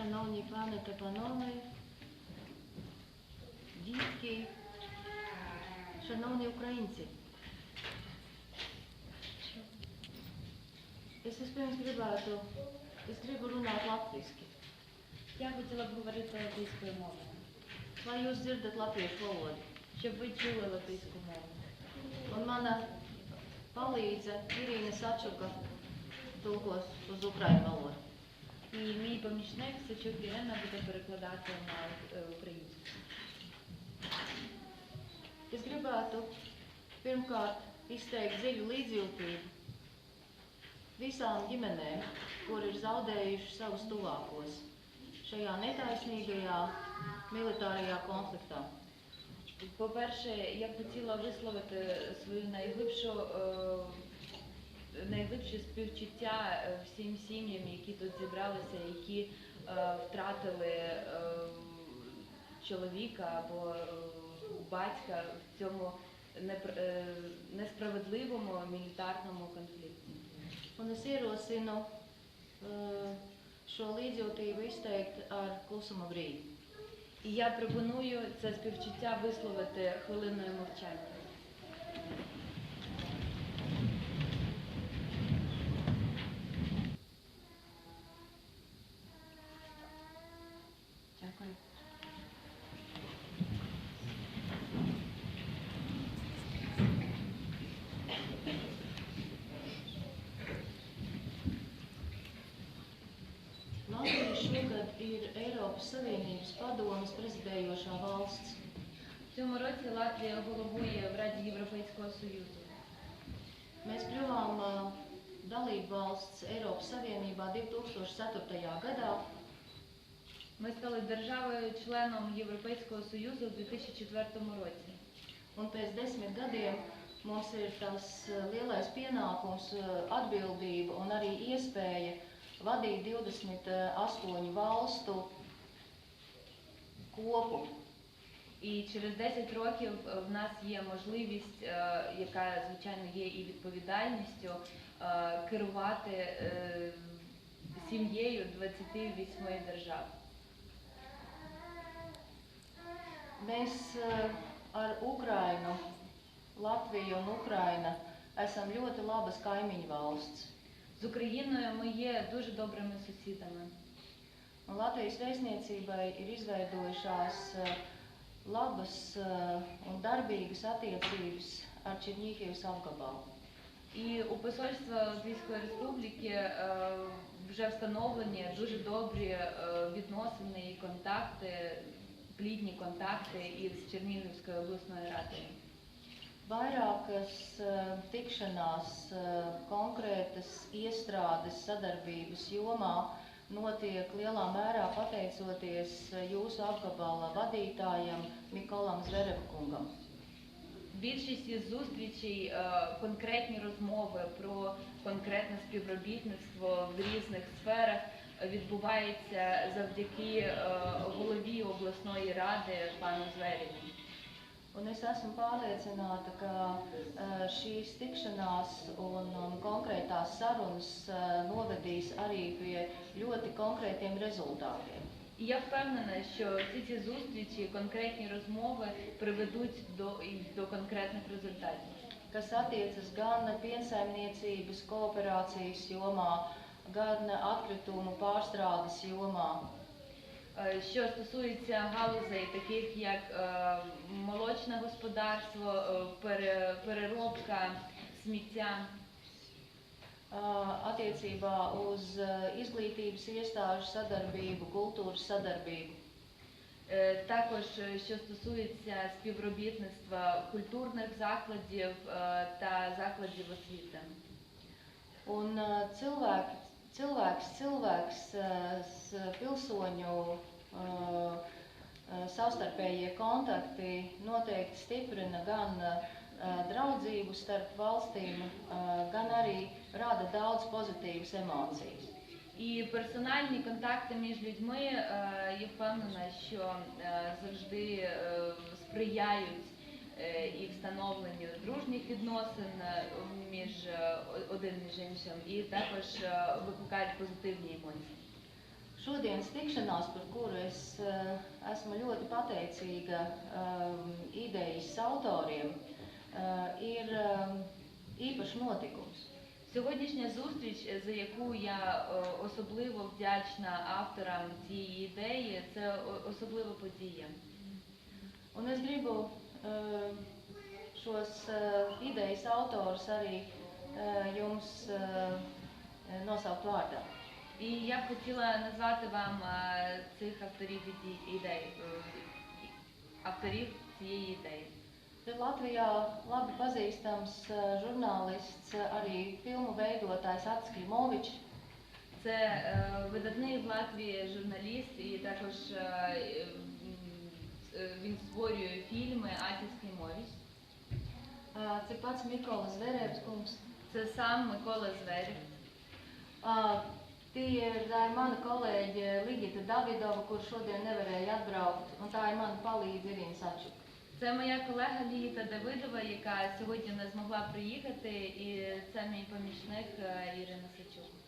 Шановні пани та панове, дітки, шановні українці. Es vispirms gribētu, es gribu runāt latviski. Я хотіла б говорити латвійською мовою, jūs dzirdat latviešu valodu? щоб ви чули латвійську мову. Un mana palīdze Irīna Sačuka tulkos uz ukraiņu valodu. І мій помічник Сачук Ірина буде перекладати на е, українську. Es gribētu pirmkārt izteikt dziļu līdzjūtību visām ģimenēm, kur ir zaudējuši savus tuvākos šajā netaisnīgajā militārajā konfliktā. По-перше, я б хотіла висловити свою найглибшу, е, найглибше співчуття е, всім сім'ям, які тут зібралися, які е, втратили е, чоловіка або е, батька в цьому непр- е, несправедливому мілітарному конфлікті. Un es ierosinu šo līdzjūtību izteikt ar klusuma brīdi. І я пропоную це співчуття висловити хвилиною мовчання. Latvija šogad ir Eiropas Savienības padomas prezidējošā valsts. В цьому році Латвія головує в Раді Європейського Союзу. Mēs kļuvām eh, dalību valsts Eiropas Savienībā 2004. gadā, Ми стали державою-членом Європейського Союзу у 2004 році. un pēc desmit gadiem mums ir tas eh, lielais pienākums, eh, atbildība un arī iespēja vadīt 28 valstu kopu. І через 10 років е, в нас є можливість, е, яка звичайно є і відповідальністю, е, керувати сім'єю 28 держав. Mēs eh, ar Ukrainu, Latviju un Ukraina esam ļoti labas kaimiņu valsts. З Україною ми є дуже добрими сусідами. Latvijas vēstniecībai ir izveidojušās labas un darbīgas attiecības ar Černīhivas apgabalu. І у посольства Латвійської Республіки е, вже встановлені дуже добрі е, відносини і контакти, плідні контакти із Чернігівською обласною радою. Vairākas eh, tikšanās, eh, konkrētas iestrādes sadarbības jomā notiek lielā mērā pateicoties eh, jūsu apgabala vadītājam Mikolam Zverevkungam. Більшість із зустрічей, е, конкретні розмови про конкретне співробітництво в різних сферах е, відбувається завдяки е, голові обласної ради пану Зверіну. Un es esmu pārliecināta, ka eh, šīs tikšanās un, un konkrētās sarunas eh, novedīs arī pie ļoti konkrētiem rezultātiem. І я впевнена, що всі ці зустрічі, конкретні розмови приведуть до, і до конкретних результатів. kas attiecas gan piensaimniecības kooperācijas jomā, gan atkritumu pārstrādes jomā. Е, Що стосується галузей, таких як е, молочне господарство, е, переробка сміття, Uh, attiecībā uz uh, izglītības iestāžu sadarbību, kultūras sadarbību. Е, Також е, що стосується співробітництва культурних закладів е, та закладів освіти. Un uh, cilvēks, cilvēks, uh, pilsoņu uh, uh, savstarpējie kontakti noteikti stiprina gan uh, draudzību starp valstīm, uh, gan arī rada daudz pozitīvas emocijas. І персональні контакти між людьми, е, я впевнена, що е, завжди е, сприяють е, і встановленню дружніх відносин е, між е, один між іншим, і також е, викликають позитивні емоції. Šodienas tikšanās, par kuru es eh, esmu ļoti pateicīga um, idejas autoriem, eh, ir um, īpašs notikums. Сьогоднішня зустріч, е, за яку я е, особливо вдячна авторам цієї ідеї, це о- особлива подія. Un es gribu eh, šos eh, idejas autors arī eh, jums eh, nosaukt vārdā. І я б хотіла назвати вам е, цих авторів ідей, е, авторів цієї ідеї. Latvijā labi pazīstams eh, žurnālists, arī filmu veidotājs Ats Klimovičs. Це е, видатний в Латвії журналіст і також е, е, він створює фільми Атіс Клімович. eh, Cik pats Mikola Це сам Микола Зверів. Uh, Tie ir tā ir mana kolēģe Ligita Davidova, kurš šodien nevarēja atbraukt, un tā ir mana palīdze Irina Sačuka. Це моя колега Літа Давидова, яка сьогодні не змогла приїхати, і це мій помічник е, Ірина Сачук.